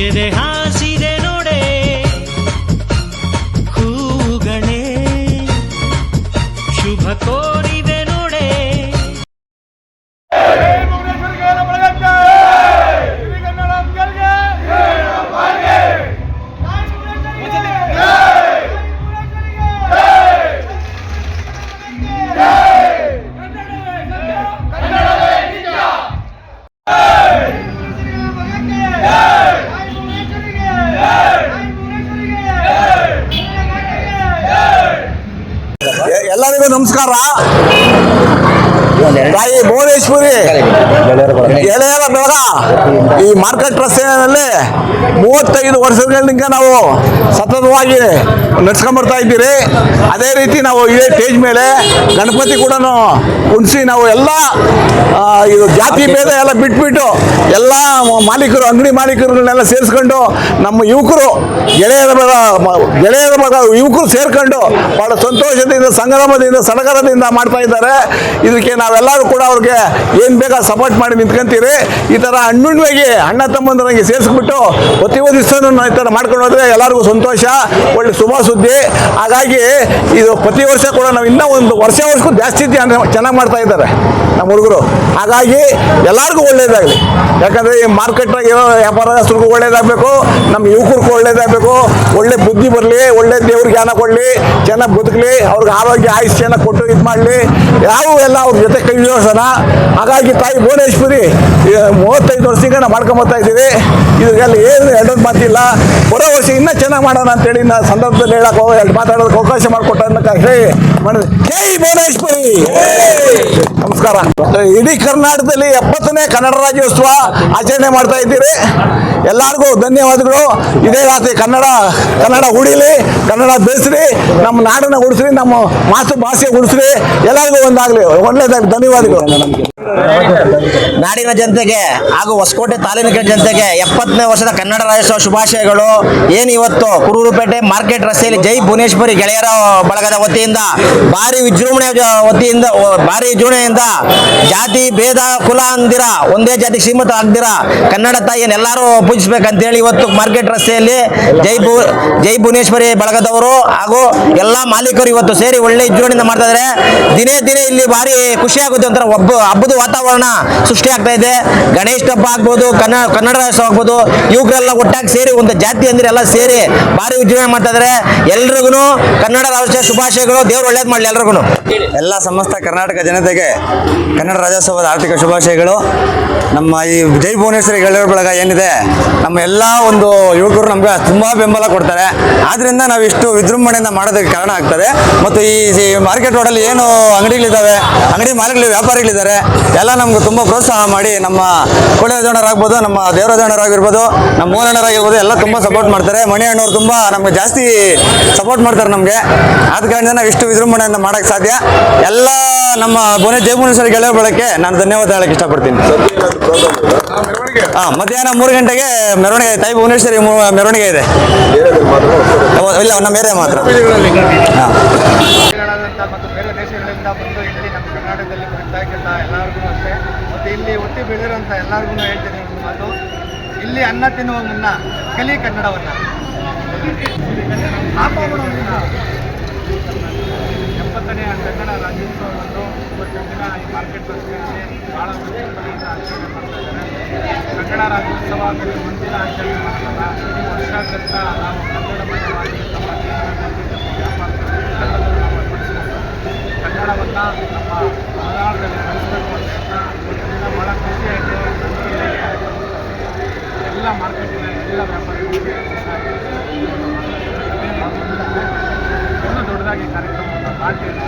ಎದೆ ಹಾಸಿದೆ ನೋಡೆ. ಹೂವುಗಳೇ ಶುಭ ಕೋರಿದೆ. Sarah ಭುವನೇಶ್ವರಿ. ಎಳೆಯರ ಬೆಳಗ. ಈ ಮಾರ್ಕೆಟ್ ರಸ್ತೆಯಲ್ಲಿ ಮೂವತ್ತೈದು ವರ್ಷಗಳಿಂದ ನಾವು ಸತತವಾಗಿ ನಡ್ಸ್ಕೊಂಬರ್ತಾ ಇದ್ದೀರಿ. ಅದೇ ರೀತಿ ನಾವು ಇದೇ ಸ್ಟೇಜ್ ಮೇಲೆ ಗಣಪತಿ ಕೂಡ ಕುಣಿಸಿ ನಾವು ಎಲ್ಲ ಇದು ಜಾತಿ ಭೇದ ಎಲ್ಲ ಬಿಟ್ಬಿಟ್ಟು ಎಲ್ಲ ಮಾಲೀಕರು ಅಂಗಡಿ ಮಾಲೀಕರುಗಳನ್ನೆಲ್ಲ ಸೇರಿಸ್ಕೊಂಡು ನಮ್ಮ ಯುವಕರು ಗೆಳೆಯರ ಬೆಳ ಗೆಳೆಯರ ಮಗ ಯುವಕರು ಸೇರ್ಕೊಂಡು ಬಹಳ ಸಂತೋಷದಿಂದ ಸಂಗ್ರಾಮದಿಂದ ಸಡಗರದಿಂದ ಮಾಡ್ತಾ ಇದ್ದಾರೆ. ಇದಕ್ಕೆ ನಾವೆಲ್ಲರೂ ಕೂಡ ಅವ್ರಿಗೆ ಏನು ಬೇಗ ಸಪೋರ್ಟ್ ಮಾಡಿ ನಿಂತ್ಕೊಂತೀರಿ? ಈ ಥರ ಅಣ್ಣುಣ್ಣಿಗೆ ಅಣ್ಣ ನನಗೆ ಸೇರಿಸ್ಬಿಟ್ಟು ಪ್ರತಿ ದಿವಸನೂ ಈ ಥರ ಮಾಡ್ಕೊಂಡು ಹೋದರೆ ಎಲ್ಲರಿಗೂ ಸಂತೋಷ, ಒಳ್ಳೆ ಶುಭ ಸುದ್ದಿ. ಹಾಗಾಗಿ ಇದು ಪ್ರತಿ ವರ್ಷ ಕೂಡ ನಾವು ಇನ್ನೂ ಒಂದು ವರ್ಷ ವರ್ಷಕ್ಕೂ ಜಾಸ್ತಿ ಚೆನ್ನಾಗಿ ಮಾಡ್ತಾ ಇದ್ದಾರೆ ನಮ್ಮ ಹುಡುಗರು. ಹಾಗಾಗಿ ಎಲ್ಲರಿಗೂ ಒಳ್ಳೇದಾಗಲಿ. ಯಾಕಂದರೆ ಈ ಮಾರ್ಕೆಟ್ನಾಗ ಇರೋ ವ್ಯಾಪಾರಸ್ಥರಿಗೂ ಒಳ್ಳೇದಾಗಬೇಕು, ನಮ್ಮ ಯುವಕರಿಗೂ ಒಳ್ಳೇದಾಗಬೇಕು. ಒಳ್ಳೆ ಬುದ್ಧಿ ಬರಲಿ, ಒಳ್ಳೆ ದೇವ್ರಿಗೆ ಜ್ಞಾನ ಕೊಡಲಿ ಚೆನ್ನಾಗಿ ಬದುಕಲಿ, ಅವ್ರಿಗೆ ಆರೋಗ್ಯ, ಆಯುಷ್ಯನ ಕೊಟ್ಟು ಇದು ಮಾಡಲಿ. ಯಾವ ಎಲ್ಲ ಅವ್ರ ಜೊತೆ ಜೋಡಿಸೋಣ ಹಾಗಾಗಿ ತಾಯಿ ಭುವನೇಶ್ವರಿ ಮೂವತ್ತೈದು ವರ್ಷದಿಂದ ನಾವು ಮಾಡ್ಕೊಂಬರ್ತಾ ಇದ್ದೀವಿ ಇದಕ್ಕೆಲ್ಲ ಏನು ಎರಡೊಂದು ಮಾತಿಲ್ಲ. ಬರೋ ವರ್ಷ ಇನ್ನೂ ಚೆನ್ನಾಗಿ ಮಾಡೋಣ ಅಂತೇಳಿ ನಾ ಸಂದರ್ಭದಲ್ಲಿ ಹೇಳಕ್ಕೆ ಹೋಗಿ ಎರಡು ಮಾತಾಡೋದಕ್ಕೆ ಅವಕಾಶ ಮಾಡಿಕೊಟ್ಟ ಹೇಳಿ ಮಾಡಿದೆ. ಜೈ ಭುವನೇಶ್ವರಿ! ನಮಸ್ಕಾರ. ಇಡೀ ಕರ್ನಾಟಕದಲ್ಲಿ ಎಪ್ಪತ್ತನೇ ಕನ್ನಡ ರಾಜ್ಯೋತ್ಸವ ಆಚರಣೆ ಮಾಡ್ತಾ ಇದ್ದೀರಿ. ಎಲ್ಲರಿಗೂ ಧನ್ಯವಾದಗಳು. ಇದೇ ರಾತ್ರಿ ಕನ್ನಡ ಕನ್ನಡ ಉಳಿಲಿ, ಕನ್ನಡ ಬೆಳೆಸ್ರಿ, ನಮ್ಮ ನಾಡನ್ನ ಉಡಿಸ್ರಿ ನಮ್ಮ ಮಾತೃ ಭಾಷೆ ಉಳಿಸ್ರಿ. ಎಲ್ಲರಿಗೂ ಒಂದಾಗಲಿ ಒಳ್ಳೆಯದಾಗಲಿ ಧನ್ಯವಾದಗಳು ನಾಡಿನ ಜನತೆಗೆ ಹಾಗೂ ಹೊಸಕೋಟೆ ತಾಲೂಕಿನ ಜನತೆಗೆ ಎಪ್ಪತ್ತನೇ ವರ್ಷದ ಕನ್ನಡ ರಾಜ್ಯೋತ್ಸವ ಶುಭಾಶಯಗಳು. ಏನು ಇವತ್ತು ಕುರೂರುಪೇಟೆ ಮಾರ್ಕೆಟ್ ರಸ್ತೆಯಲ್ಲಿ ಜೈ ಭುವನೇಶ್ವರಿ ಗೆಳೆಯರ ಬಳಗದ ವತಿಯಿಂದ ಭಾರಿ ವಿಜೃಂಭಣೆ ವತಿಯಿಂದ ಭಾರಿ ವಿಜೃಂಭಣೆಯಿಂದ ಜಾತಿ ಭೇದ ಕುಲ ಅಂದಿರ, ಒಂದೇ ಜಾತಿ ಶ್ರೀಮಂತ ಆಗ್ದಿರ ಕನ್ನಡ ತಾಯಿಯನ್ನು ಎಲ್ಲರೂ ಪೂಜಿಸ್ಬೇಕಂತೇಳಿ ಇವತ್ತು ಮಾರ್ಕೆಟ್ ರಸ್ತೆಯಲ್ಲಿ ಜೈ ಭು, ಜೈ ಭುವನೇಶ್ವರಿ ಬಳಗದವರು ಹಾಗೂ ಎಲ್ಲ ಮಾಲೀಕರು ಇವತ್ತು ಸೇರಿ ಒಳ್ಳೆ ವಿಜೃಂಭಣೆಯಿಂದ ಮಾಡ್ತಾ ಇದ್ದಾರೆ. ದಿನೇ ದಿನೇ ಇಲ್ಲಿ ಭಾರಿ ಖುಷಿ ಆಗುತ್ತೆ ಒಂಥರ ಒಬ್ಬ ಹಬ್ಬದ ವಾತಾವರಣ ಸೃಷ್ಟಿ ಇದೆ, ಗಣೇಶ್ ಹಬ್ಬ ಆಗ್ಬೋದು ಕನ್ನಡ ಕನ್ನಡ ರಾಜ್ಯೋತ್ಸವ ಆಗ್ಬೋದು ಇವುಗಳೆಲ್ಲ ಒಟ್ಟಾಗಿ ಸೇರಿ ಒಂದು ಜಾತಿ ಅಂದ್ರೆ ಎಲ್ಲ ಸೇರಿ ಭಾರಿ ವಿಜೃಂಭಣೆ ಮಾಡ್ತಾ ಎಲ್ರಿಗೂ ಕನ್ನಡ ರಾಜ್ಯ ಶುಭಾಶಯಗಳು, ದೇವ್ರು ಒಳ್ಳೇದು ಮಾಡಲಿ ಎಲ್ರಿಗೂ ಎಲ್ಲ ಸಮಸ್ತ ಕರ್ನಾಟಕ ಜನತೆಗೆ ಕನ್ನಡ ರಾಜ್ಯೋತ್ಸವದ ಆರ್ಥಿಕ ಶುಭಾಶಯಗಳು. ನಮ್ಮ ಈ ಜೈ ಭುವನೇಶ್ವರಿ ಗೆಳೆಯರ ಬಳಗ ಏನಿದೆ, ನಮ್ಮ ಎಲ್ಲ ಒಂದು ಯುವಕರು ನಮ್ಗೆ ತುಂಬ ಬೆಂಬಲ ಕೊಡ್ತಾರೆ. ಆದ್ರಿಂದ ನಾವು ಇಷ್ಟು ವಿಜೃಂಭಣೆಯಿಂದ ಮಾಡೋದಕ್ಕೆ ಕಾರಣ ಆಗ್ತದೆ. ಮತ್ತು ಈ ಈ ಮಾರ್ಕೆಟ್ ರೋಡಲ್ಲಿ ಏನು ಅಂಗಡಿಗಳಿದ್ದಾವೆ, ಅಂಗಡಿ ಮಾಲೀಕರು ವ್ಯಾಪಾರಿಗಳಿದ್ದಾರೆ, ಎಲ್ಲ ನಮ್ಗೆ ತುಂಬ ಪ್ರೋತ್ಸಾಹ ಮಾಡಿ ನಮ್ಮ ಕೋಳಿರಾಜಣ್ಣರಾಗ್ಬೋದು ನಮ್ಮ ದೇವರಾಜಣ್ಣರಾಗಿರ್ಬೋದು ನಮ್ಮ ಮೂಲಣ್ಣರಾಗಿರ್ಬೋದು ಎಲ್ಲ ತುಂಬ ಸಪೋರ್ಟ್ ಮಾಡ್ತಾರೆ. ಮಣಿ ಅಣ್ಣವ್ರು ತುಂಬ ನಮ್ಗೆ ಜಾಸ್ತಿ ಸಪೋರ್ಟ್ ಮಾಡ್ತಾರೆ ನಮಗೆ. ಆದ ಕಾರಣದಿಂದ ನಾವು ಇಷ್ಟು ವಿಜೃಂಭಣೆಯಿಂದ ಮಾಡೋಕೆ ಸಾಧ್ಯ. ಎಲ್ಲ ನಮ್ಮ ಬೋನೆ ಜೈ ಭುವನೇಶ್ವರಿ ಗೆಳೆಯ ಬಳಕೆ ನಾನು ಧನ್ಯವಾದ ಹೇಳಕ್ಕೆ ಇಷ್ಟಪಡ್ತೀನಿ. ಹಾಂ, ಮಧ್ಯಾಹ್ನ ಮೂರು ಗಂಟೆಗೆ ಮೆರವಣಿಗೆ ತಾಯಿ ಭುವನೇಶ್ವರಿ ಮೆರವಣಿಗೆ ಇದೆ. ಇಲ್ಲ, ನಮ್ಮ ಏರಿಯಾ ಮಾತ್ರ. ಹಾಂ. ಕೇರಳದಂತ ಮತ್ತು ಬೇರೆ ದೇಶಗಳಿಂದ ಬಂದು ಇಲ್ಲಿ ನಮ್ಮ ಕರ್ನಾಟಕದಲ್ಲಿ ಬರ್ತಾಗಿದ್ದ ಎಲ್ಲರಿಗೂ ಅಷ್ಟೇ. ಮತ್ತು ಇಲ್ಲಿ ಹುಟ್ಟಿ ಬೆಳೆದಿರೋಂಥ ಎಲ್ಲರಿಗೂ ಹೇಳ್ತೀನಿ ಒಂದು ಮಾತು. ಇಲ್ಲಿ ಅನ್ನ ತಿನ್ನುವ ಮುನ್ನ ಕಲಿ ಕನ್ನಡವನ್ನು. ಎಪ್ಪತ್ತನೇ ಕನ್ನಡ ರಾಜ್ಯೋತ್ಸವವನ್ನು ಇವತ್ತಿನ ದಿನ ಈ ಮಾರ್ಕೆಟ್ ರಸ್ತೆಯಲ್ಲಿ ಭಾಳ ವಿಜೃಂಭಣೆಯಿಂದ ಆಚರಣೆ ಮಾಡ್ತಾ ಇದ್ದಾರೆ. ಕನ್ನಡ ರಾಜ್ಯೋತ್ಸವ ಮುಂದಿನ ಆಚರಣೆ ಮಾಡ್ತಾರೆ ಈ ವರ್ಷಾದ್ಯಂತ ನಾವು ಕನ್ನಡಮಯವಾಗಿ ನಮ್ಮ ಜೀವನದಲ್ಲಿ ನಮ್ಮ ವ್ಯಾಪಾರದಲ್ಲಿ ಎಲ್ಲದನ್ನು ನಾವು ಅಳವಡಿಸಿಕೊಂಡು ಕನ್ನಡವನ್ನು ನಮ್ಮ ಮಲಯಾಳದಲ್ಲಿ ಬೆಳೆಸಬೇಕು ಅಂತ ಹೇಳ್ತಾ ಇವತ್ತಿನ ದಿನ ಭಾಳ ಖುಷಿಯಾಯಿತು ಎಲ್ಲ ಮಾರ್ಕೆಟಿನ ಎಲ್ಲ ವ್ಯಾಪಾರಿಗಳಿಗೆ ಇನ್ನೂ ದೊಡ್ಡದಾಗಿ ಕಾರ್ಯಕ್ರಮವನ್ನು ಮಾಡ್ತೀವಿ